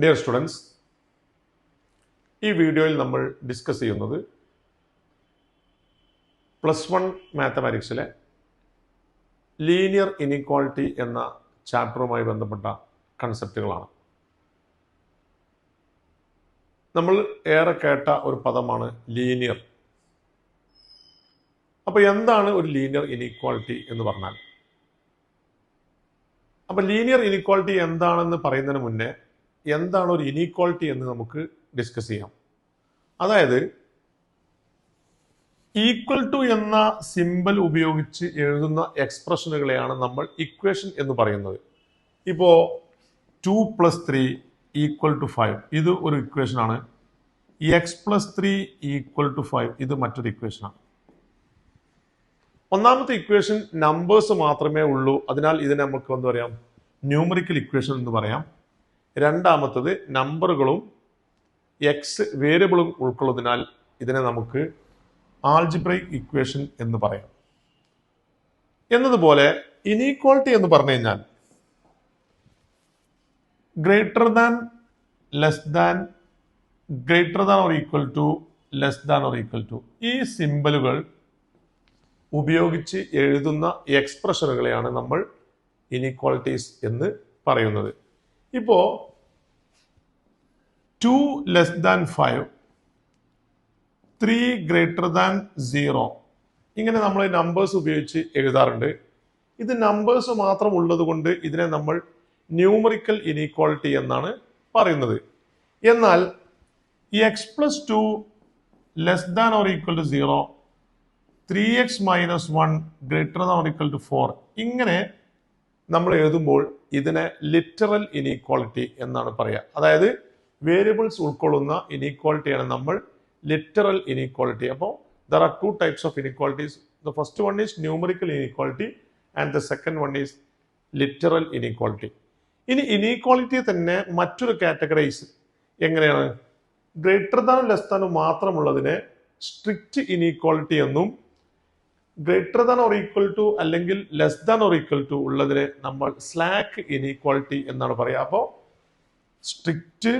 Dear students ഈ വീഡിയോയിൽ നമ്മൾ ഡിസ്കസ് ചെയ്യുന്നത് പ്ലസ് വൺ മാത്തമാറ്റിക്സിലെ ലീനിയർ ഇനിക്വാളിറ്റി എന്ന ചാപ്റ്ററുമായി ബന്ധപ്പെട്ട കൺസെപ്റ്റുകളാണ് നമ്മൾ ഏറെ കേട്ട ഒരു പദമാണ് ലീനിയർ അപ്പോൾ എന്താണ് ഒരു ലീനിയർ ഇനീക്വാളിറ്റി എന്ന് പറഞ്ഞാൽ? അപ്പോൾ ലീനിയർ ഇനീക്വാളിറ്റി എന്താണെന്ന് പറയുന്നതിന് മുന്നേ എന്താണ് ഒരു ഇനീക്വാളിറ്റി എന്ന് നമുക്ക് ഡിസ്കസ് ചെയ്യാം. അതായത് ഈക്വൽ ടു എന്ന സിമ്പൽ ഉപയോഗിച്ച് എഴുതുന്ന എക്സ്പ്രഷനുകളെയാണ് നമ്മൾ ഇക്വേഷൻ എന്ന് പറയുന്നത്. ഇപ്പോൾ two plus three equal to five ഇത് ഒരു ഇക്വേഷനാണ് X plus three equal to five ഇത് മറ്റൊരു ഇക്വേഷനാണ് ഒന്നാമത്തെ ഇക്വേഷൻ നമ്പേഴ്സ് മാത്രമേ ഉള്ളൂ. അതിനാൽ ഇതിനെ നമുക്ക് എന്താ പറയാം ന്യൂമറിക്കൽ ഇക്വേഷൻ എന്ന് പറയാം. രണ്ടാമത്തത് നമ്പറുകളും എക്സ് വേരിയബിളും ഉൾക്കൊള്ളുന്നതിനാൽ ഇതിനെ നമുക്ക് ആൾജിബ്രൈക് ഇക്വേഷൻ എന്ന് പറയാം. എന്നതുപോലെ ഇനീക്വാളിറ്റി എന്ന് പറഞ്ഞു കഴിഞ്ഞാൽ greater than less than greater than or equal to less than or equal to ഈ സിമ്പലുകൾ ഉപയോഗിച്ച് എഴുതുന്ന എക്സ്പ്രഷനുകളെയാണ് നമ്മൾ ഇനീക്വാളിറ്റീസ് എന്ന് പറയുന്നത്. ഇപ്പോൾ two less than five three greater than zero ഇങ്ങനെ നമ്മൾ നമ്പേഴ്സ് ഉപയോഗിച്ച് എഴുതാറുണ്ട്. ഇത് നമ്പേഴ്സ് മാത്രം ഉള്ളത് കൊണ്ട് ഇതിനെ നമ്മൾ ന്യൂമറിക്കൽ ഇനീക്വാളിറ്റി എന്നാണ് പറയുന്നത്. എന്നാൽ ഈ X plus two less than or equal to zero three X minus one greater than or equal to four ഇങ്ങനെ നമ്മൾ എഴുതുമ്പോൾ ഇതിനെ ലിറ്ററൽ ഇനീക്വാളിറ്റി എന്നാണ് പറയുക അതായത് വേരിയബിൾസ് ഉൾക്കൊള്ളുന്ന ഇനീക്വാളിറ്റിയാണ് നമ്മൾ ലിറ്ററൽ ഇനീക്വാളിറ്റി അപ്പോൾ there are two types of inequalities the first one is numerical inequality and the second one is literal inequality ഇനി ഇനീക്വാളിറ്റി തന്നെ മറ്റൊരു കാറ്റഗറൈസ് എങ്ങനെയാണ്? ഗ്രേറ്റർ ദാനും ലെസ് ദാനും മാത്രമുള്ളതിനെ സ്ട്രിക്റ്റ് ഇനീക്വാളിറ്റി എന്നും greater than or equal to അല്ലെങ്കിൽ less than or equal to ഉള്ളതിനെ നമ്മൾ സ്ലാക്ക് ഇനീക്വാളിറ്റി എന്നാണ് പറയുക. അപ്പോൾ സ്ട്രിക്റ്റ്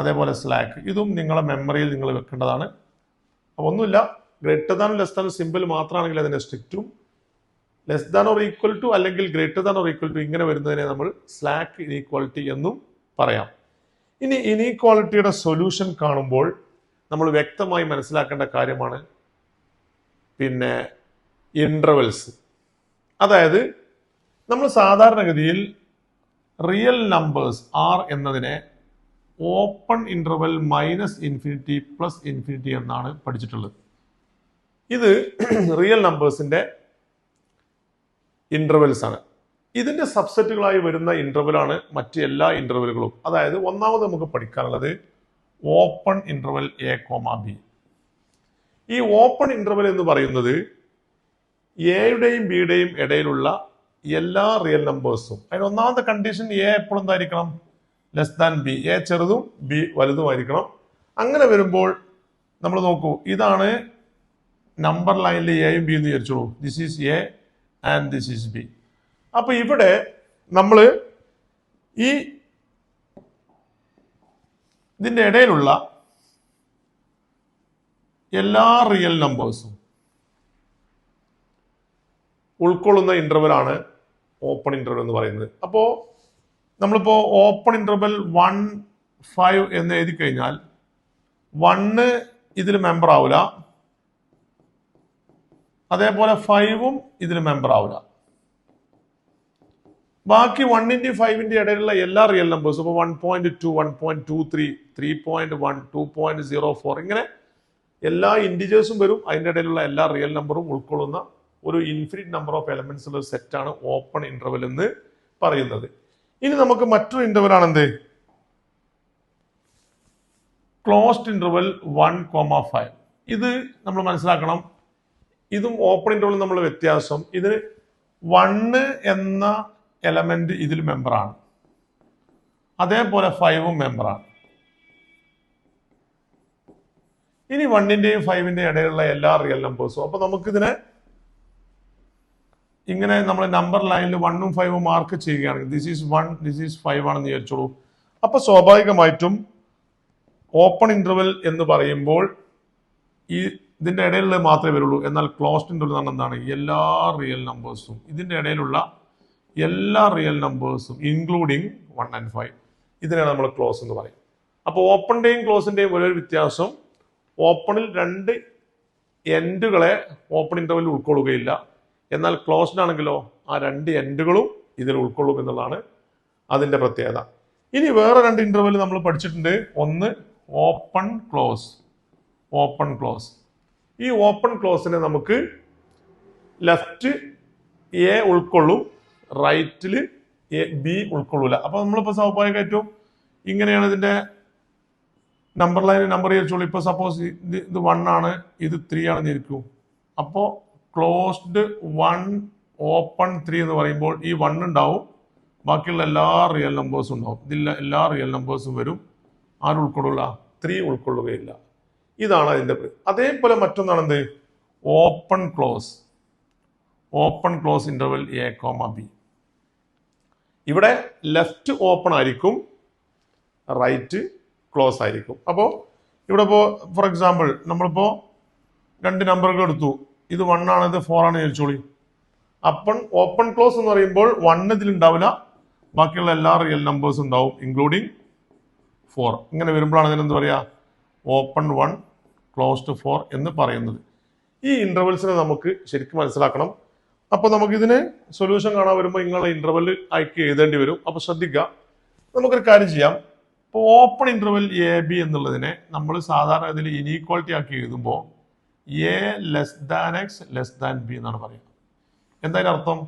അതേപോലെ സ്ലാക്ക് ഇതും നിങ്ങളെ മെമ്മറിയിൽ നിങ്ങൾ വെക്കേണ്ടതാണ്. അപ്പോൾ ഒന്നുമില്ല. Greater than less than simple മാത്രമാണെങ്കിൽ അതിനെ സ്ട്രിക്റ്റും less than or equal to അല്ലെങ്കിൽ greater than or equal to ഇങ്ങനെ വരുന്നതിനെ നമ്മൾ സ്ലാക്ക് ഇനീക്വാളിറ്റി എന്നും പറയാം. ഇനി ഇനീക്വാളിറ്റിയുടെ സൊല്യൂഷൻ കാണുമ്പോൾ നമ്മൾ വ്യക്തമായി മനസ്സിലാക്കേണ്ട കാര്യമാണ് പിന്നെ ഇന്റർവെൽസ് അതായത് നമ്മൾ സാധാരണഗതിയിൽ റിയൽ നമ്പേഴ്സ് ആർ എന്നതിനെ open interval minus infinity plus infinity എന്നാണ് പഠിച്ചിട്ടുള്ളത്. ഇത് റിയൽ നമ്പേഴ്സിന്റെ ഇന്റർവെൽസ് ആണ്. ഇതിന്റെ സബ്സെറ്റുകളായി വരുന്ന ഇന്റർവെലാണ് മറ്റ് എല്ലാ ഇന്റർവെലുകളും അതായത് ഒന്നാമത് നമുക്ക് പഠിക്കാനുള്ളത് open interval A comma B ഈ ഓപ്പൺ ഇന്റർവൽ എന്ന് പറയുന്നത് എയുടെയും ബിയുടെയും ഇടയിലുള്ള എല്ലാ റിയൽ നമ്പേഴ്സും അതിന് ഒന്നാമത്തെ കണ്ടീഷൻ എ എപ്പോഴും എന്തായിരിക്കണം? ലെസ് ദാൻ ബി എ ചെറുതും ബി വലുതുമായിരിക്കണം. അങ്ങനെ വരുമ്പോൾ നമ്മൾ നോക്കൂ ഇതാണ് നമ്പർ ലൈനിൽ എയും ബി എന്ന് വിചാരിച്ചോളൂ. This is A and this is B അപ്പൊ ഇവിടെ നമ്മൾ ഈ ഇതിന്റെ ഇടയിലുള്ള എല്ലാ റിയൽ നമ്പേഴ്സും ഉൾക്കൊള്ളുന്ന ഇന്റർവെൽ ആണ് ഓപ്പൺ ഇന്റർവെൽ എന്ന് പറയുന്നത്. അപ്പോൾ നമ്മളിപ്പോൾ ഓപ്പൺ ഇന്റർവെൽ വൺ ഫൈവ് എന്ന് എഴുതി കഴിഞ്ഞാൽ വണ്ണ് ഇതിൽ മെമ്പർ ആവില്ല അതേപോലെ ഫൈവും ഇതിൽ മെമ്പർ ആവില്ല ബാക്കി വണ്ണിന്റെയും ഫൈവിന്റെ ഇടയിലുള്ള എല്ലാ റിയൽ നമ്പേഴ്സും ഇപ്പോൾ one point two one point two three three point one two point zero four ഇങ്ങനെ എല്ലാ ഇൻഡിജേഴ്സും വരും. അതിന്റെ ഇടയിലുള്ള എല്ലാ റിയൽ നമ്പറും ഉൾക്കൊള്ളുന്ന ഒരു ഇൻഫിനിറ്റ് നമ്പർ ഓഫ് എലമെന്റ്സ് ഉള്ള സെറ്റ് സെറ്റാണ് ഓപ്പൺ ഇന്റർവെൽ എന്ന് പറയുന്നത്. ഇനി നമുക്ക് മറ്റൊരു ഇന്റർവെൽ ആണ് എന്ത്? Closed interval one comma five ഇത് നമ്മൾ മനസ്സിലാക്കണം. ഇതും ഓപ്പൺ ഇന്റർവെൽ നമ്മൾ വ്യത്യാസം. ഇതിന് വണ്ണ് എന്ന എലമെന്റ് ഇതിൽ മെമ്പറാണ് അതേപോലെ ഫൈവും മെമ്പറാണ് ഇനി വണ്ണിന്റെയും ഫൈവിന്റെയും ഇടയിലുള്ള എല്ലാ റിയൽ നമ്പേഴ്സും അപ്പൊ നമുക്കിതിനെ ഇങ്ങനെ നമ്മൾ നമ്പർ ലൈനിൽ വണ്ണും ഫൈവും മാർക്ക് ചെയ്യുകയാണെങ്കിൽ this is one this is five ആണെന്ന് വിചാരിച്ചോളൂ. അപ്പൊ സ്വാഭാവികമായിട്ടും ഓപ്പൺ ഇന്റർവൽ എന്ന് പറയുമ്പോൾ ഈ ഇതിന്റെ ഇടയിൽ മാത്രമേ വരുള്ളൂ. എന്നാൽ ക്ലോസ്ഡ് ഇന്റർവൽ എന്ന് എന്താണ്? എല്ലാ റിയൽ നമ്പേഴ്സും ഇതിന്റെ ഇടയിലുള്ള എല്ലാ റിയൽ നമ്പേഴ്സും ഇൻക്ലൂഡിങ് വൺ ആൻഡ് ഫൈവ് ഇതിനാണ് നമ്മൾ ക്ലോസ് എന്ന് പറയും അപ്പോൾ ഓപ്പണിന്റെയും ക്ലോസിന്റെയും ഒരേ വ്യത്യാസം ഓപ്പണിൽ രണ്ട് എൻഡുകളെ ഓപ്പൺ ഇന്റർവെൽ ഉൾക്കൊള്ളുകയില്ല. എന്നാൽ ക്ലോസ്ഡ് ആണെങ്കിലോ ആ രണ്ട് എൻഡുകളും ഇതിൽ ഉൾക്കൊള്ളും എന്നുള്ളതാണ് അതിന്റെ പ്രത്യേകത. ഇനി വേറെ രണ്ട് ഇന്റർവെൽ നമ്മൾ പഠിച്ചിട്ടുണ്ട്. ഒന്ന് ഓപ്പൺ ക്ലോസ്. Open close. ഈ ഓപ്പൺ ക്ലോസിനെ നമുക്ക് ലെഫ്റ്റ് എ ഉൾക്കൊള്ളും റൈറ്റിൽ എ ബി ഉൾക്കൊള്ളൂല. അപ്പൊ നമ്മളിപ്പോ സ്വാഭാവികമായിട്ടും ഇങ്ങനെയാണ് ഇതിന്റെ നമ്പർ ലൈൻ നമ്പർ ചോദിച്ചോളൂ ഇപ്പൊ സപ്പോസ് ഇത് വൺ ആണ് ഇത് ത്രീ ആണെന്ന് ഇരിക്കൂ. അപ്പോ ക്ലോസ്ഡ് വൺ ഓപ്പൺ ത്രീ എന്ന് പറയുമ്പോൾ ഈ വൺ ഉണ്ടാവും. ബാക്കിയുള്ള എല്ലാ റിയൽ നമ്പേഴ്സും ഉണ്ടാവും. ഇതില്ല എല്ലാ റിയൽ നമ്പേഴ്സും വരും. ആര് ഉൾക്കൊള്ളില്ല ത്രീ ഉൾക്കൊള്ളുകയില്ല. ഇതാണ് അതിന്റെ അതേപോലെ മറ്റൊന്നാണ് എന്ത് open close open close interval A comma B ഇവിടെ ലെഫ്റ്റ് ഓപ്പൺ ആയിരിക്കും. റൈറ്റ് ക്ലോസ് ആയിരിക്കും. അപ്പോൾ ഇവിടെ ഇപ്പോൾ ഫോർ എക്സാമ്പിൾ നമ്മളിപ്പോൾ രണ്ട് നമ്പറുകൾ എടുത്തു. ഇത് വൺ ആണ് ഇത് ഫോർ ആണ് ചോദിച്ചോളി അപ്പൺ ഓപ്പൺ ക്ലോസ് എന്ന് പറയുമ്പോൾ വൺ ഇതിൽ ഉണ്ടാവില്ല. ബാക്കിയുള്ള എല്ലാ റിയൽ നമ്പേഴ്സ് ഉണ്ടാവും ഇൻക്ലൂഡിങ് ഫോർ ഇങ്ങനെ വരുമ്പോഴാണ് ഇതിനെന്ത് പറയുക ഓപ്പൺ വൺ ക്ലോസ്ഡ് ഫോർ എന്ന് പറയുന്നത്. ഈ ഇന്റർവെൽസിനെ നമുക്ക് ശരിക്കും മനസ്സിലാക്കണം. അപ്പോൾ നമുക്കിതിന് സൊല്യൂഷൻ കാണാൻ വരുമ്പോൾ നിങ്ങളെ ഇന്റർവെൽ ആയിട്ട് എഴുതേണ്ടി വരും. അപ്പോൾ ശ്രദ്ധിക്കുക നമുക്കൊരു കാര്യം ചെയ്യാം. ഇപ്പോൾ ഓപ്പൺ ഇന്റർവെൽ എ ബി എന്നുള്ളതിനെ നമ്മൾ സാധാരണ ഇതിൽ ഇനീക്വാളിറ്റി ആക്കി എഴുതുമ്പോൾ A less than X less than B എന്നാണ് പറയുന്നത് എന്തായാലും അർത്ഥം?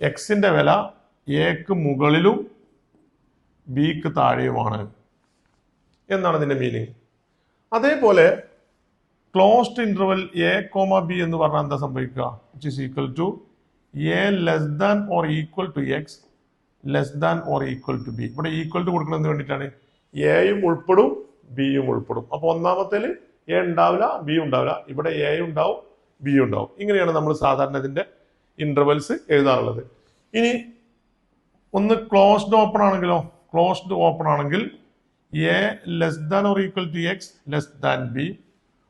എക്സിന്റെ വില എക്ക് മുകളിലും ബിക്ക് താഴെയുമാണ് എന്നാണ് ഇതിന്റെ മീനിങ് അതേപോലെ closed interval A comma B എന്ന് പറഞ്ഞാൽ എന്താ സംഭവിക്കുക? Which is equal to A less than or equal to X less than or equal to B ഇവിടെ ഈക്വൽ ടു കൊടുക്കുന്നതിന് വേണ്ടിയിട്ടാണ്? എയും ഉൾപ്പെടും ബിയും ഉൾപ്പെടും. അപ്പോൾ ഒന്നാമത്തേൽ എ ഉണ്ടാവില്ല ബി ഉണ്ടാവില്ല. ഇവിടെ എ ഉണ്ടാവും ബി ഉണ്ടാവും. ഇങ്ങനെയാണ് നമ്മൾ സാധാരണ ഇതിന്റെ ഇന്റർവെൽസ് എഴുതാറുള്ളത്. ഇനി ഒന്ന് ക്ലോസ്ഡ് ഓപ്പൺ ആണെങ്കിലോ? ക്ലോസ്ഡ് ഓപ്പൺ ആണെങ്കിൽ A less than or equal to X less than B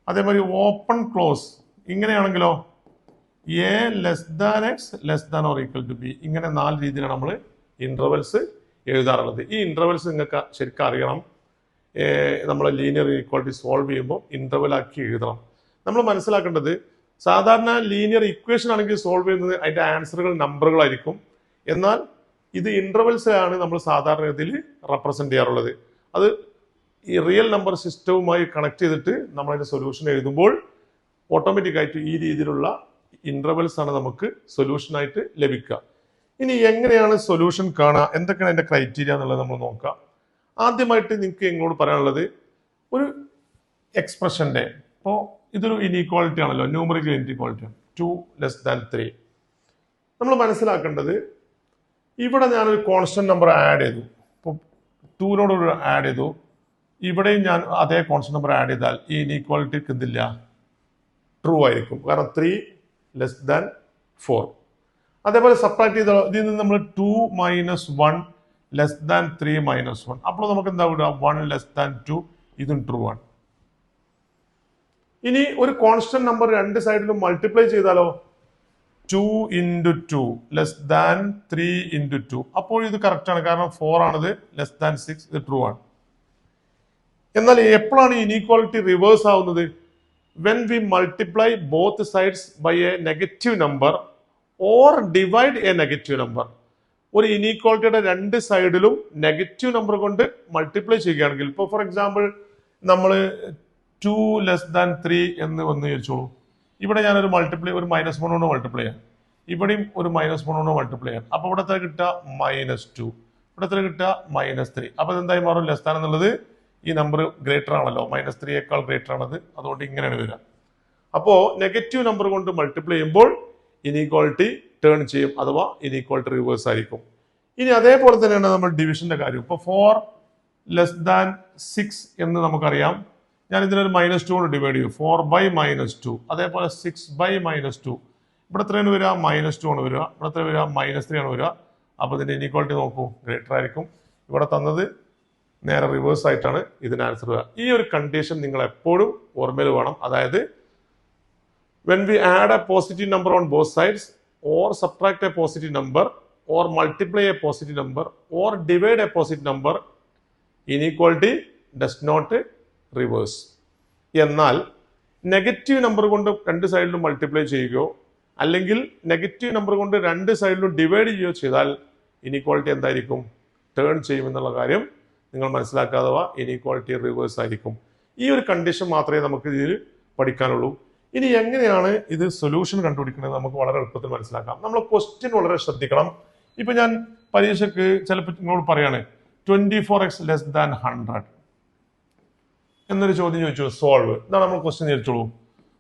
അതേമാതിരി open close ഇങ്ങനെയാണെങ്കിലോ? A less than X less than or equal to B ഇങ്ങനെ നാല് രീതിയിലാണ് നമ്മൾ ഇന്റർവെൽസ് എഴുതാറുള്ളത്. ഈ ഇന്റർവെൽസ് നിങ്ങൾക്ക് ശരിക്കും അറിയണം. നമ്മൾ ലീനിയർ ഇക്വാളിറ്റി സോൾവ് ചെയ്യുമ്പോൾ ഇന്റർവെൽ ആക്കി എഴുതണം. നമ്മൾ മനസ്സിലാക്കേണ്ടത് സാധാരണ ലീനിയർ ഇക്വേഷൻ ആണെങ്കിൽ സോൾവ് ചെയ്യുന്നത് അതിന്റെ ആൻസറുകൾ നമ്പറുകളായിരിക്കും എന്നാൽ ഇത് ഇന്റർവെൽസിലാണ് നമ്മൾ സാധാരണ ഇതിൽ റെപ്രസെന്റ് ചെയ്യാറുള്ളത്. അത് ഈ റിയൽ നമ്പർ സിസ്റ്റവുമായി കണക്ട് ചെയ്തിട്ട് നമ്മളതിന്റെ സൊല്യൂഷൻ എഴുതുമ്പോൾ ഓട്ടോമാറ്റിക്കായിട്ട് ഈ രീതിയിലുള്ള ഇന്റർവെൽസ് ആണ് നമുക്ക് സൊല്യൂഷനായിട്ട് ലഭിക്കുക. ഇനി എങ്ങനെയാണ് സൊല്യൂഷൻ കാണുക? എന്തൊക്കെയാണ് അതിന്റെ ക്രൈറ്റീരിയ എന്നുള്ളത് നമ്മൾ നോക്കാം. ആദ്യമായിട്ട് നിങ്ങൾക്ക് എങ്ങോട് പറയാനുള്ളത് ഒരു എക്സ്പ്രഷന്റെ ഇപ്പോൾ ഇതൊരു ഇനീക്വാളിറ്റി ആണല്ലോ ന്യൂമറിക്കൽ ഇനീക്വാളിറ്റി ആണ്. ടു ലെസ് ദാൻ ത്രീ നമ്മൾ മനസ്സിലാക്കേണ്ടത് ഇവിടെ ഞാനൊരു കോൺസ്റ്റന്റ് നമ്പർ ആഡ് ചെയ്തു. ഇപ്പോൾ ടൂനോട് ഒരു ആഡ് ചെയ്തു. ഇവിടെയും ഞാൻ അതേ കോൺസ്റ്റന്റ് നമ്പർ ആഡ് ചെയ്താൽ ഈ ഇനീക്വാളിറ്റിക്ക് എന്തില്ല? ട്രൂ ആയിരിക്കും. കാരണം ത്രീ ലെസ് ദാൻ ഫോർ അതേപോലെ സബ്ട്രാക്ട് ചെയ്തോ ഇതിൽ നിന്ന് നമ്മൾ two minus one less than three minus one അപ്പോൾ നമുക്ക് എന്താ വിടുക? വൺ ലെസ് ദാൻ ടു ഇതും ട്രൂ ആണ്. ഇനി ഒരു കോൺസ്റ്റന്റ് നമ്പർ രണ്ട് സൈഡിലും മൾട്ടിപ്ലൈ ചെയ്താലോ? Two into two less than three into two അപ്പോൾ ഇത് കറക്റ്റ് ആണ്. കാരണം ഫോർ ആണിത് ലെസ് ദാൻ സിക്സ് ഇത് ട്രൂ ആണ്. എന്നാൽ എപ്പോഴാണ് ഇനീക്വാളിറ്റി റിവേഴ്സ് ആവുന്നത്? When we multiply both sides by a negative number or divide a negative number ഒരു ഇനീക്വാളിറ്റിയുടെ രണ്ട് സൈഡിലും നെഗറ്റീവ് നമ്പർ കൊണ്ട് മൾട്ടിപ്ലൈ ചെയ്യുകയാണെങ്കിൽ ഇപ്പോൾ ഫോർ എക്സാമ്പിൾ നമ്മൾ ടു ലെസ് ദാൻ ത്രീ എന്ന് വന്ന് ചോദിച്ചോളൂ ഇവിടെ ഞാനൊരു മൾട്ടിപ്ലൈ ഒരു മൈനസ് വൺ കൊണ്ട് മൾട്ടിപ്ലൈ ചെയ്യാം. ഇവിടെയും ഒരു മൈനസ് വൺ കൊണ്ട് മൾട്ടിപ്ലൈ ചെയ്യാം. അപ്പോൾ ഇവിടെ എത്ര കിട്ടുക? മൈനസ് ടു ഇവിടെ എത്ര കിട്ടുക? മൈനസ് ത്രീ അപ്പോൾ ഇതെന്തായി മാറും? ലെസ് ദാൻ എന്നുള്ളത് ഈ നമ്പർ ഗ്രേറ്റർ ആണല്ലോ. മൈനസ് ത്രീയേക്കാൾ ഗ്രേറ്റർ ആണത്. അതുകൊണ്ട് ഇങ്ങനെയാണ് വരിക. അപ്പോൾ നെഗറ്റീവ് നമ്പർ കൊണ്ട് മൾട്ടിപ്ലൈ ചെയ്യുമ്പോൾ ഇനീക്വാളിറ്റി ടേൺ ചെയ്യും അഥവാ ഇനീക്വാളിറ്റി റിവേഴ്സ് ആയിരിക്കും. ഇനി അതേപോലെ തന്നെയാണ് നമ്മൾ ഡിവിഷന്റെ കാര്യം. ഇപ്പോൾ ഫോർ ലെസ് ദാൻ സിക്സ് എന്ന് നമുക്കറിയാം. ഞാൻ ഇതിനൊരു മൈനസ് ടു കൊണ്ട് ഡിവൈഡ് ചെയ്യും. ഫോർ ബൈ മൈനസ് ടു അതേപോലെ സിക്സ് ബൈ മൈനസ് ടു ഇവിടെ എത്രയാണ് വരിക? മൈനസ് ടു ആണ് വരിക. ഇവിടെ എത്ര വരിക? മൈനസ് ത്രീ ആണ് വരിക. അപ്പോൾ ഇതിന്റെ ഇനീക്വാളിറ്റി നോക്കൂ. ഗ്രേറ്റർ ആയിരിക്കും. ഇവിടെ തന്നത് നേരെ റിവേഴ്സ് ആയിട്ടാണ് ഇതിന് ആൻസർ വരിക. ഈ ഒരു കണ്ടീഷൻ നിങ്ങൾ എപ്പോഴും ഓർമ്മയിൽ വേണം. അതായത് when we add a positive number on both sides or subtract a positive number or multiply a positive number or divide a positive number inequality does not reverse. എന്നാൽ നെഗറ്റീവ് നമ്പർ കൊണ്ട് രണ്ട് സൈഡിലും multiply ചെയ്യുകയോ അല്ലെങ്കിൽ negative number കൊണ്ട് രണ്ട് സൈഡിലും divide ചെയ്യുകയോ ചെയ്താൽ ഇനീക്വാളിറ്റി എന്തായിരിക്കും? ടേൺ ചെയ്യുമെന്നുള്ള കാര്യം നിങ്ങൾ മനസ്സിലാക്കാതെ ഇനീക്വാളിറ്റി റിവേഴ്സ് ആയിരിക്കും. ഈ ഒരു കണ്ടീഷൻ മാത്രമേ നമുക്ക് ഇതിൽ പഠിക്കാനുള്ളൂ. ഇനി എങ്ങനെയാണ് ഇത് സൊല്യൂഷൻ കണ്ടുപിടിക്കുന്നത് നമുക്ക് വളരെ എളുപ്പത്തിൽ മനസ്സിലാക്കാം. നമ്മൾ ക്വസ്റ്റ്യൻ വളരെ ശ്രദ്ധിക്കണം. ഇപ്പൊ ഞാൻ പരീക്ഷയ്ക്ക് ചിലപ്പോൾ നിങ്ങളോട് പറയാണ് twenty four X less than hundred എന്നൊരു ചോദ്യം ചോദിച്ചു സോൾവ് ഇതാണ് നമ്മൾ ക്വസ്റ്റ്യൻ ചോദിച്ചോളൂ.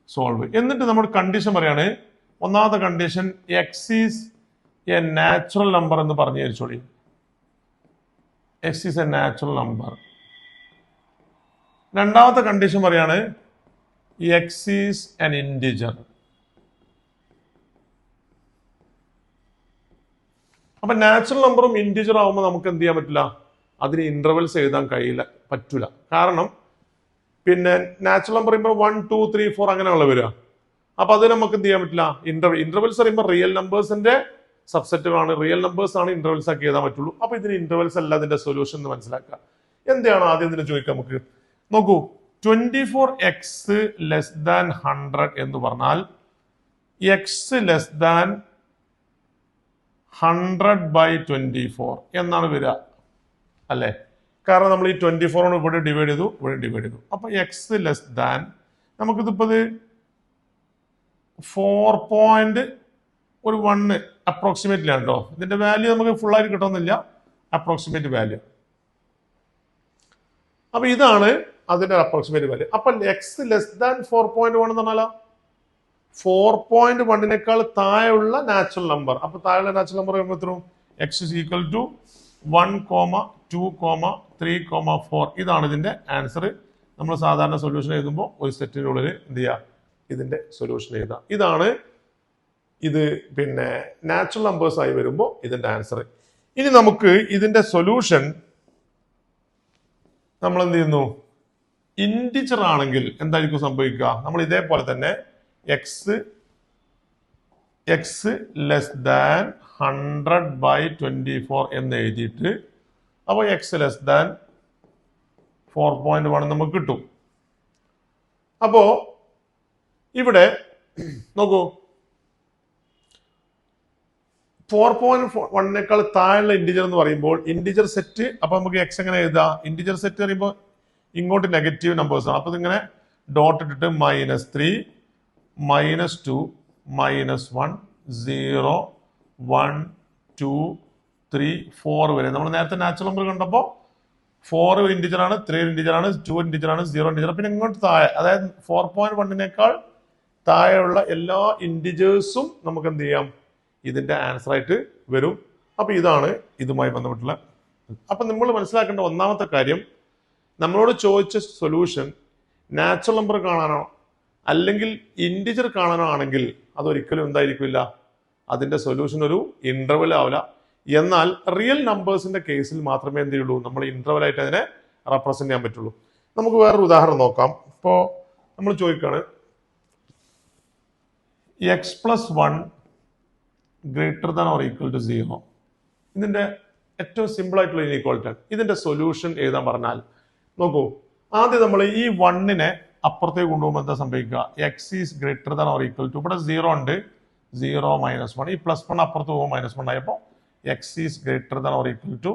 സോൾവ് എന്നിട്ട് നമ്മൾ കണ്ടീഷൻ പറയാണ് ഒന്നാമത്തെ condition X is a natural number എന്ന് പറഞ്ഞു ചോദിച്ചോളി. X is a natural number രണ്ടാമത്തെ കണ്ടീഷൻ പറയാണ് എക്സ് is an integer. അപ്പൊ നാച്ചുറൽ നമ്പറും ഇന്റിജർ ആവുമ്പോൾ നമുക്ക് എന്ത് ചെയ്യാൻ പറ്റില്ല? അതിന് ഇന്റർവെൽസ് എഴുതാൻ കഴിയില്ല പറ്റൂല. കാരണം പിന്നെ നാച്ചുറൽ നമ്പർ പറയുമ്പോൾ വൺ ടു ത്രീ ഫോർ അങ്ങനെയുള്ള വരിക. അപ്പൊ അത് നമുക്ക് എന്ത് ചെയ്യാൻ പറ്റില്ല? ഇന്റർവെൽ ഇന്റർവെൽസ് പറയുമ്പോൾ റിയൽ നമ്പേഴ്സിന്റെ സബ്സെറ്റുകളാണ് റിയൽ നമ്പേഴ്സ് ആണ് ഇന്റർവെൽസ് ആക്കി എഴുതാൻ പറ്റുള്ളൂ. അപ്പൊ ഇതിന് ഇന്റർവെൽസ് അല്ല അതിന്റെ സൊല്യൂഷൻ എന്ന് മനസ്സിലാക്കുക. എന്താണ് ആദ്യം ഇതിനെ ചോദിക്കാം നമുക്ക്? നോക്കൂ. Twenty four X less than hundred എന്ന് പറഞ്ഞാൽ X less than hundred by twenty four എന്നാണ് വരിക അല്ലേ? കാരണം നമ്മൾ ഈ ട്വന്റി ഫോറോട് ഇവിടെ ഡിവൈഡ് ചെയ്തു ഇവിടെ ഡിവൈഡ് ചെയ്തു. അപ്പൊ എക്സ് ലെസ് ദാൻ നമുക്കിതിപ്പോൾ ഫോർ പോയിന്റ് ഒരു വണ്ണ് അപ്രോക്സിമേറ്റ്ലാണ് കേട്ടോ ഇതിന്റെ വാല്യൂ നമുക്ക് ഫുൾ ആയിട്ട് കിട്ടുന്നില്ല അപ്രോക്സിമേറ്റ് വാല്യൂ അപ്പൊ ഇതാണ് അതിന്റെ അപ്രോക്സിമേറ്റ് വാല്യൂ അപ്പൊ X less than four point one എന്ന് പറഞ്ഞാലോ? ഫോർ പോയിന്റ് വണ്ണിനേക്കാൾ താഴെയുള്ള നാച്ചുറൽ നമ്പർ അപ്പൊ താഴെയുള്ള നാച്ചുറൽ നമ്പർ എത്രയും? X is equal to one comma two comma three comma four ഇതാണ് ഇതിന്റെ ആൻസർ നമ്മൾ സാധാരണ സൊല്യൂഷൻ എഴുതുമ്പോൾ ഒരു സെറ്റിന്റെ ഉള്ളിൽ എന്ത് ചെയ്യുക ഇതിന്റെ സൊല്യൂഷൻ എഴുതാം. ഇതാണ് ഇത് പിന്നെ നാച്ചുറൽ നമ്പേഴ്സ് ആയി വരുമ്പോൾ ഇതിന്റെ ആൻസർ ഇനി നമുക്ക് ഇതിന്റെ സൊല്യൂഷൻ നമ്മൾ എന്ത് ചെയ്യുന്നു? ഇൻഡിജർ ആണെങ്കിൽ എന്തായിരിക്കും സംഭവിക്കുക? നമ്മൾ ഇതേപോലെ തന്നെ X X less than hundred by twenty four എന്ന് എഴുതിയിട്ട് അപ്പോൾ X less than four point one നമുക്ക് കിട്ടും. അപ്പോ ഇവിടെ നോക്കൂ. ഫോർ പോയിന്റ് വണ്ണിനേക്കാൾ താഴെയുള്ള ഇൻഡിജർ എന്ന് പറയുമ്പോൾ ഇൻഡിജർ സെറ്റ് അപ്പൊ നമുക്ക് എക്സ് എങ്ങനെ എഴുതാം? ഇൻഡിജർ സെറ്റ് പറയുമ്പോൾ ഇങ്ങോട്ട് നെഗറ്റീവ് നമ്പേഴ്സ് ആണ്. അപ്പൊ ഇങ്ങനെ ഡോട്ട് ഇട്ടിട്ട് minus three minus two minus one zero one two three four വരെ. നമ്മൾ നേരത്തെ നാച്ചുറൽ നമ്പർ കണ്ടപ്പോൾ ഫോർ ഒരു ആണ് ത്രീ ഒരു ആണ് ടു ആണ് സീറോ ഇൻഡിജർ പിന്നെ ഇങ്ങോട്ട് താഴെ അതായത് ഫോർ പോയിന്റ് വണ്ണിനേക്കാൾ താഴെയുള്ള എല്ലാ ഇൻഡിജേഴ്സും നമുക്ക് എന്ത് ചെയ്യാം? ഇതിന്റെ ആൻസർ ആയിട്ട് വരും. അപ്പോൾ ഇതാണ് ഇതുമായി ബന്ധപ്പെട്ടുള്ള അപ്പൊ നമ്മൾ മനസ്സിലാക്കേണ്ട ഒന്നാമത്തെ കാര്യം നമ്മളോട് ചോദിച്ച സൊല്യൂഷൻ നാച്ചുറൽ നമ്പർ കാണാനോ അല്ലെങ്കിൽ ഇൻഡിജർ കാണാനോ ആണെങ്കിൽ അതൊരിക്കലും എന്തായിരിക്കില്ല? അതിന്റെ സൊല്യൂഷൻ ഒരു ഇന്റർവെൽ ആവില്ല. എന്നാൽ റിയൽ നമ്പേഴ്സിന്റെ കേസിൽ മാത്രമേ എന്ത് ചെയ്യുള്ളൂ? നമ്മൾ ഇന്റർവലായിട്ട് അതിനെ റെപ്രസെന്റ് ചെയ്യാൻ പറ്റുള്ളൂ. നമുക്ക് വേറൊരു ഉദാഹരണം നോക്കാം. ഇപ്പോൾ നമ്മൾ ചോദിക്കാണ് X plus one greater than or equal to zero ഇതിന്റെ ഏറ്റവും സിമ്പിൾ ആയിട്ടുള്ള ഇനീക്വാളിറ്റി ആണ് ഇതിന്റെ സൊല്യൂഷൻ എഴുതാൻ പറഞ്ഞാൽ നോക്കൂ ആദ്യം നമ്മൾ ഈ വണ്ണിനെ അപ്പുറത്തേക്ക് കൊണ്ടുപോകുമ്പോൾ എന്താ സംഭവിക്കുക? X is greater than or equal to ഇവിടെ സീറോ ഉണ്ട്. സീറോ മൈനസ് വൺ ഈ പ്ലസ് വൺ അപ്പുറത്ത് പോകുമ്പോൾ മൈനസ് വൺ ആയപ്പോൾ X is greater than or equal to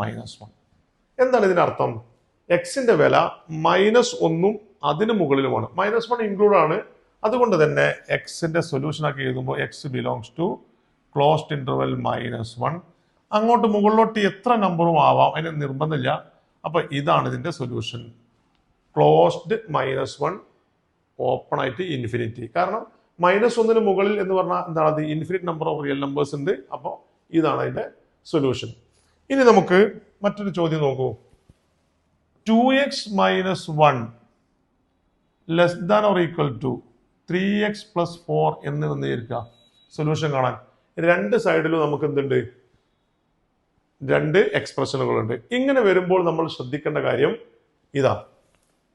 minus one എന്താണ് ഇതിനർത്ഥം എക്സിന്റെ വില മൈനസ് ഒന്നും അതിന് മുകളിലുമാണ്. മൈനസ് വൺ ഇൻക്ലൂഡ് ആണ്. അതുകൊണ്ട് തന്നെ എക്സിന്റെ സൊല്യൂഷൻ ആക്കി എഴുതുമ്പോൾ X belongs to closed interval minus one അങ്ങോട്ട് മുകളിലോട്ട് എത്ര നമ്പറും ആവാം? അതിന് നിർബന്ധമില്ല. അപ്പൊ ഇതാണ് ഇതിന്റെ solution closed minus one open ആയിട്ട് ഇൻഫിനിറ്റി കാരണം മൈനസ് ഒന്നിന് മുകളിൽ എന്ന് പറഞ്ഞാൽ എന്താണ് അത്? Infinite number of real numbers ഉണ്ട്. അപ്പോൾ ഇതാണ് അതിന്റെ സൊല്യൂഷൻ ഇനി നമുക്ക് മറ്റൊരു ചോദ്യം നോക്കൂ. Two X minus one less than or equal to three X plus four എന്ന് വന്നിരിക്കുക സൊല്യൂഷൻ കാണാൻ. രണ്ട് സൈഡിലും നമുക്ക് എന്തുണ്ട്? രണ്ട് എക്സ്പ്രഷനുകളുണ്ട് ഇങ്ങനെ വരുമ്പോൾ നമ്മൾ ശ്രദ്ധിക്കേണ്ട കാര്യം ഇതാ.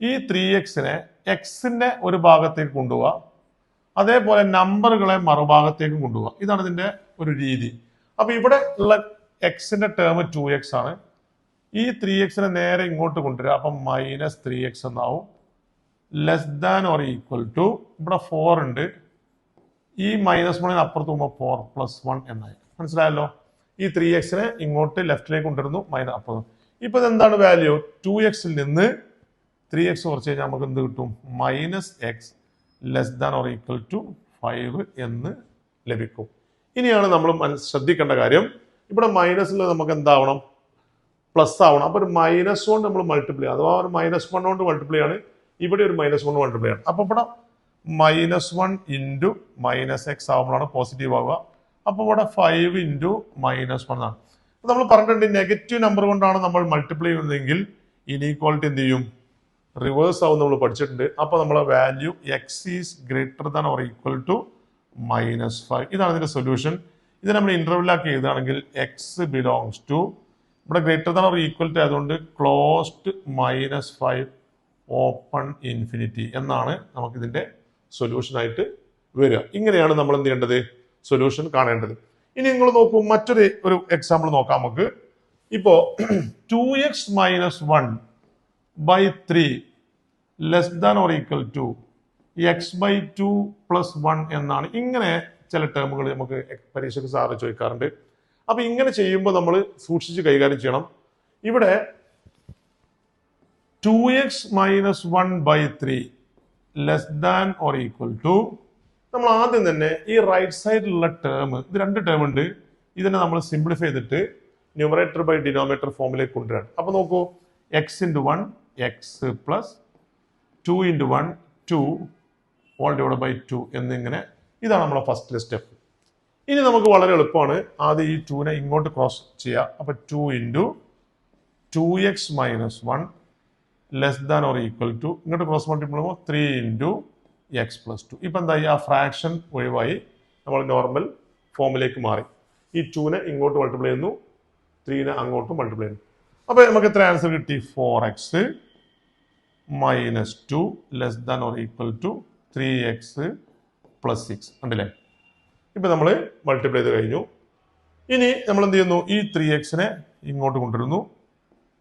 ഈ ത്രീ എക്സിനെ എക്സിന്റെ ഒരു ഭാഗത്തേക്ക് കൊണ്ടുപോവാ. അതേപോലെ നമ്പറുകളെ മറുഭാഗത്തേക്ക് കൊണ്ടുപോവാ. ഇതാണ് ഇതിന്റെ ഒരു രീതി. അപ്പൊ ഇവിടെ ഉള്ള എക്സിന്റെ ടേം ടു എക്സ് ആണ്. ഈ ത്രീ എക്സിനെ നേരെ ഇങ്ങോട്ട് കൊണ്ടുവരിക. അപ്പം മൈനസ് ത്രീ എക്സ് എന്നാവും. Less than or equal to ഇവിടെ ഫോർ ഉണ്ട്. ഈ മൈനസ് വണ്ണിന് അപ്പുറത്ത് പോകുമ്പോൾ ഫോർ പ്ലസ് വൺ എന്നായി. മനസ്സിലായല്ലോ? ഈ ത്രീ എക്സിനെ ഇങ്ങോട്ട് ലെഫ്റ്റിലേക്ക് കൊണ്ടുവരുന്നു മൈനസ് അപ്പോൾ ഇപ്പൊ ഇതെന്താണ് വാല്യൂ ടു എക്സിൽ നിന്ന് ത്രീ എക്സ് കുറച്ച് കഴിഞ്ഞാൽ നമുക്ക് എന്ത് കിട്ടും? Minus X less than or equal to five എന്ന് ലഭിക്കും. ഇനിയാണ് നമ്മൾ ശ്രദ്ധിക്കേണ്ട കാര്യം. ഇവിടെ മൈനസിൽ നമുക്ക് എന്താവണം? പ്ലസ് ആവണം. അപ്പോൾ ഒരു മൈനസ് കൊണ്ട് നമ്മൾ മൾട്ടിപ്ലൈ അഥവാ ഒരു മൈനസ് വൺ കൊണ്ട് മൾട്ടിപ്ലൈ ആണ് ഇവിടെ ഒരു മൈനസ് കൊണ്ട് മൾട്ടിപ്ലൈ ആണ് അപ്പോൾ ഇവിടെ minus one into minus X ആവുമ്പോഴാണ് positive ആവുക. അപ്പൊ ഇവിടെ ഫൈവ് ഇന്റു മൈനസ് വൺ ആണ്. നമ്മൾ പറഞ്ഞിട്ടുണ്ട് നെഗറ്റീവ് നമ്പർ കൊണ്ടാണ് നമ്മൾ മൾട്ടിപ്ലൈ ചെയ്യുന്നതെങ്കിൽ ഇനീക്വാളിറ്റി എന്ത് ചെയ്യും? റിവേഴ്സ് ആവും നമ്മൾ പഠിച്ചിട്ടുണ്ട്. അപ്പോൾ നമ്മളെ value X is greater than or equal to minus five ഇതാണ് ഇതിന്റെ സൊല്യൂഷൻ ഇത് നമ്മൾ ഇന്റർവെല്ലാക്കി എഴുതുകയാണെങ്കിൽ എക്സ് ബിലോങ്സ് ടു ഇവിടെ greater than or equal to ആയതുകൊണ്ട് closed minus five open infinity എന്നാണ് നമുക്കിതിന്റെ സൊല്യൂഷൻ ആയിട്ട് വരിക. ഇങ്ങനെയാണ് നമ്മൾ എന്ത് ചെയ്യേണ്ടത്? സൊല്യൂഷൻ കാണേണ്ടത്. ഇനി നിങ്ങൾ നോക്കൂ മറ്റൊരു ഒരു എക്സാമ്പിൾ നോക്കാം നമുക്ക്. ഇപ്പോ two X minus one by three less than or equal to X by two plus one എന്നാണ്. ഇങ്ങനെ ചില ടേമുകൾ നമുക്ക് പരീക്ഷയ്ക്ക് സാറ് ചോദിക്കാറുണ്ട്. അപ്പൊ ഇങ്ങനെ ചെയ്യുമ്പോൾ നമ്മൾ സൂക്ഷിച്ച് കൈകാര്യം ചെയ്യണം. ഇവിടെ two X minus one by three less than or equal to നമ്മൾ ആദ്യം തന്നെ ഈ റൈറ്റ് സൈഡിലുള്ള ടേം ഇത് രണ്ട് ടേം ഉണ്ട്. ഇതിനെ നമ്മൾ സിംപ്ലിഫൈ ചെയ്തിട്ട് ന്യൂമറേറ്റർ ബൈ ഡിനോമിനേറ്റർ ഫോമിലേക്ക് കൊണ്ടുവരാണ് അപ്പൊ നോക്കൂ X into one X plus two into one two all divide by two എന്നിങ്ങനെ ഇതാണ് നമ്മളെ ഫസ്റ്റ് സ്റ്റെപ്പ് ഇനി നമുക്ക് വളരെ എളുപ്പമാണ് ആദ്യം ഈ ടുവിനെ ഇങ്ങോട്ട് ക്രോസ് ചെയ്യുക അപ്പൊ two into two X minus one less than or equal to ഇങ്ങോട്ട് cross multiply three into X plus two ഇപ്പം എന്തായി? ആ ഫ്രാക്ഷൻ ഒഴിവായി നമ്മൾ നോർമൽ ഫോമിലേക്ക് മാറി. ഈ ടൂനെ ഇങ്ങോട്ട് മൾട്ടിപ്ലൈ ചെയ്യുന്നു. ത്രീനെ അങ്ങോട്ട് മൾട്ടിപ്ലൈ ചെയ്യുന്നു. അപ്പോൾ നമുക്ക് എത്ര ആൻസർ കിട്ടി? Four x minus two less than or equal to three x plus six ഉണ്ടല്ലേ ഇപ്പം നമ്മൾ മൾട്ടിപ്ലൈ ചെയ്ത് കഴിഞ്ഞു. ഇനി നമ്മൾ എന്ത് ചെയ്യുന്നു? ഈ ത്രീ എക്സിനെ ഇങ്ങോട്ട് കൊണ്ടുവരുന്നു.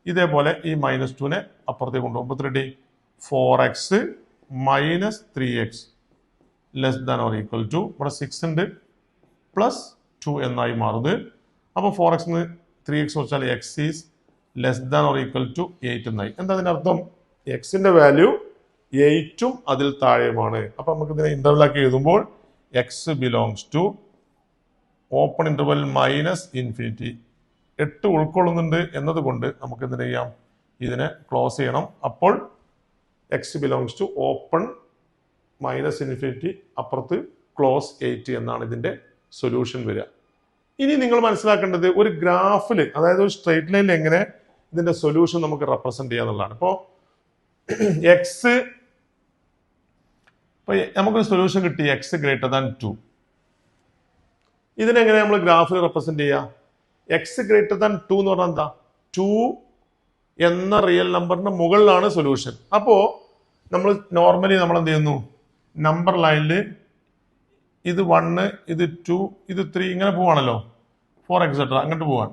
ഇതേപോലെ ഈ മൈനസ് ടുവിനെ അപ്പുറത്തേക്ക് കൊണ്ടുപോകും three D four x minus three x less than or equal to two six ഉണ്ട്. പ്ലസ് ടു എന്നായി മാറുന്നത് അപ്പോൾ ഫോർ എക്സ് ത്രീ എക്സ് വെച്ചാൽ x is less than or equal to eight എന്നായി. എന്താ അതിന്റെ അർത്ഥം? എക്സിന്റെ വാല്യൂ എയ്റ്റും അതിൽ താഴെയുമാണ്. അപ്പൊ നമുക്ക് ഇതിനെ ഇന്റർവൽ ആക്കി എഴുതുമ്പോൾ x belongs to open interval minus infinity എട്ട് ഉൾക്കൊള്ളുന്നുണ്ട് എന്നതുകൊണ്ട് നമുക്ക് എന്ത് ചെയ്യാം? ഇതിനെ ക്ലോസ് ചെയ്യണം. അപ്പോൾ x belongs to open minus infinity അപ്പുറത്ത് ക്ലോസ് എയ്റ്റ് എന്നാണ് ഇതിന്റെ സൊല്യൂഷൻ വരിക. ഇനി നിങ്ങൾ മനസ്സിലാക്കേണ്ടത് ഒരു ഗ്രാഫിൽ അതായത് ഒരു സ്ട്രേറ്റ് ലൈനിൽ എങ്ങനെ ഇതിന്റെ സൊല്യൂഷൻ നമുക്ക് റെപ്രസെന്റ് ചെയ്യാന്നുള്ളതാണ് ഇപ്പോൾ എക്സ് ഇപ്പൊ നമുക്കൊരു സൊല്യൂഷൻ കിട്ടി എക്സ് ഗ്രേറ്റർ ദാൻ ടു ഇതിനെങ്ങനെ നമ്മൾ ഗ്രാഫിൽ റെപ്രസെന്റ് ചെയ്യുക എക്സ് ഗ്രേറ്റർ ദാൻ ടു എന്ന് പറഞ്ഞാൽ എന്താ? ടു എന്ന റിയൽ നമ്പറിന് മുകളിലാണ് സൊല്യൂഷൻ അപ്പോ നമ്മൾ നോർമലി നമ്മൾ എന്ത് ചെയ്യുന്നു? നമ്പർ ലൈനിൽ ഇത് വണ്ണ് ഇത് ടു ഇത് ത്രീ ഇങ്ങനെ പോവാണല്ലോ. ഫോർ എക്സെട്ര അങ്ങോട്ട് പോവാൻ.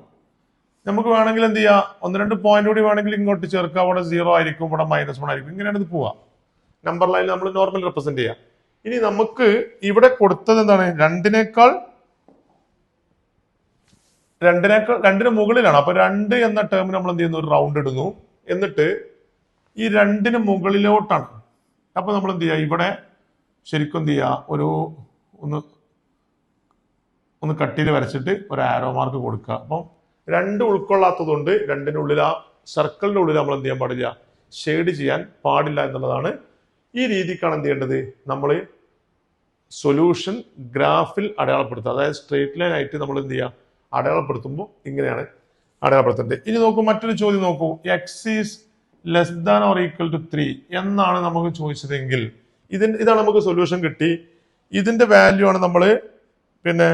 നമുക്ക് വേണമെങ്കിൽ എന്ത് ചെയ്യാം? ഒന്ന് രണ്ട് പോയിന്റ് കൂടി വേണമെങ്കിൽ ഇങ്ങോട്ട് ചേർക്കുക അവിടെ സീറോ ആയിരിക്കും ഇവിടെ മൈനസ് വൺ ആയിരിക്കും. ഇങ്ങനെയാണ് ഇത് പോവാ. നമ്പർ ലൈനിൽ നമ്മൾ നോർമൽ റെപ്രസെന്റ് ചെയ്യാം. ഇനി നമുക്ക് ഇവിടെ കൊടുത്തത് എന്താണ്? രണ്ടിനേക്കാൾ രണ്ടിനേക്കാൾ രണ്ടിന് മുകളിലാണ്. അപ്പൊ രണ്ട് എന്ന ടേം നമ്മൾ എന്ത് ചെയ്യുന്നു? ഒരു റൗണ്ട് ഇടുന്നു. എന്നിട്ട് ഈ രണ്ടിന് മുകളിലോട്ടാണ്. അപ്പൊ നമ്മൾ എന്ത് ചെയ്യുക ഇവിടെ ശരിക്കും എന്ത് ചെയ്യുക ഒരു ഒന്ന് ഒന്ന് കട്ടിയിൽ വരച്ചിട്ട് ഒരു ആരോ മാർക്ക് കൊടുക്കുക. അപ്പം രണ്ട് ഉൾക്കൊള്ളാത്തതുകൊണ്ട് രണ്ടിന്റെ ഉള്ളിൽ ആ സർക്കിളിന്റെ ഉള്ളിൽ നമ്മൾ എന്ത് ചെയ്യാൻ പാടില്ല. ഷെയ്ഡ് ചെയ്യാൻ പാടില്ല എന്നുള്ളതാണ് ഈ രീതിക്കാണ് എന്ത് ചെയ്യേണ്ടത്? നമ്മൾ സൊല്യൂഷൻ ഗ്രാഫിൽ അടയാളപ്പെടുത്തുക. അതായത് സ്ട്രേറ്റ് ലൈൻ ആയിട്ട് നമ്മൾ എന്ത് ചെയ്യുക? അടയാളപ്പെടുത്തുമ്പോൾ ഇങ്ങനെയാണ് അടയാളപ്പെടുത്തേണ്ടത്. ഇനി നോക്കൂ മറ്റൊരു ചോദ്യം നോക്കൂ. X is less than or equal to three എന്നാണ് നമുക്ക് ചോദിച്ചതെങ്കിൽ ഇതിന് ഇതാണ് നമുക്ക് സൊല്യൂഷൻ കിട്ടി. ഇതിന്റെ വാല്യൂ ആണ് നമ്മൾ പിന്നെ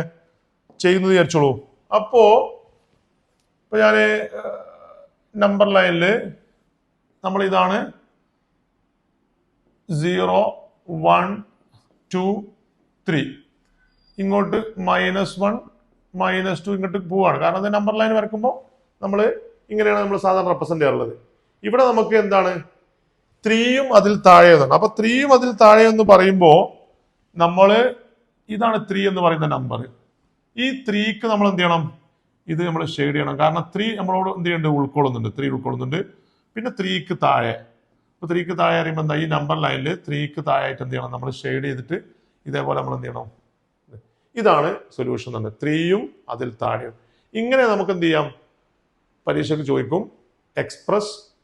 ചെയ്യുന്നത് വിചാരിച്ചോളൂ. അപ്പോ ഇപ്പൊ ഞാൻ നമ്പർ ലൈനിൽ നമ്മൾ ഇതാണ് സീറോ വൺ ടു ത്രീ ഇങ്ങോട്ട് മൈനസ് വൺ മൈനസ് ടു ഇങ്ങോട്ട് പോവാണ്. കാരണം അത് നമ്പർ ലൈൻ വരക്കുമ്പോൾ നമ്മൾ ഇങ്ങനെയാണ് നമ്മൾ സാധാരണ റെപ്രസെന്റ് ചെയ്യാറുള്ളത്. ഇവിടെ നമുക്ക് എന്താണ്? ത്രീയും അതിൽ താഴെ എന്നാണ് അപ്പൊ ത്രീയും അതിൽ താഴെ എന്ന് പറയുമ്പോൾ നമ്മൾ ഇതാണ് ത്രീ എന്ന് പറയുന്ന നമ്പർ ഈ ത്രീക്ക് നമ്മൾ എന്ത് ചെയ്യണം? ഇത് നമ്മൾ ഷെയ്ഡ് ചെയ്യണം. കാരണം ത്രീ നമ്മളോട് എന്ത് ചെയ്യുന്നുണ്ട് ഉൾക്കൊള്ളുന്നുണ്ട്. ത്രീ ഉൾക്കൊള്ളുന്നുണ്ട്. പിന്നെ ത്രീക്ക് താഴെ. അപ്പൊ ത്രീക്ക് താഴെ അറിയുമ്പോൾ എന്താ? ഈ നമ്പർ ലൈനിൽ ത്രീക്ക് താഴെ ആയിട്ട് എന്ത് ചെയ്യണം? നമ്മൾ ഷെയ്ഡ് ചെയ്തിട്ട് ഇതേപോലെ നമ്മൾ എന്ത് ചെയ്യണം? ഇതാണ് സൊല്യൂഷൻ തന്നെ ത്രീയും അതിൽ താഴെയും. ഇങ്ങനെ നമുക്ക് എന്ത് ചെയ്യാം? പരീക്ഷയ്ക്ക് ചോദിക്കും. Express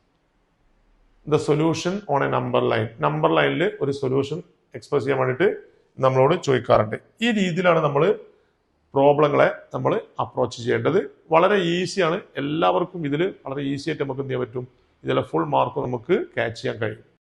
the solution on a number line number ലൈനിൽ ഒരു സൊല്യൂഷൻ എക്സ്പ്രസ് ചെയ്യാൻ വേണ്ടിയിട്ട് നമ്മളോട് ചോദിക്കാറുണ്ട്. ഈ രീതിയിലാണ് നമ്മൾ പ്രോബ്ലങ്ങളെ നമ്മൾ അപ്രോച്ച് ചെയ്യേണ്ടത്. വളരെ ഈസിയാണ് എല്ലാവർക്കും ഇതിൽ വളരെ ഈസി ആയിട്ട് നമുക്ക് എന്ത് ചെയ്യാൻ പറ്റും? ഇതിലെ ഫുൾ മാർക്ക് നമുക്ക് ക്യാച്ച് ചെയ്യാൻ കഴിയും.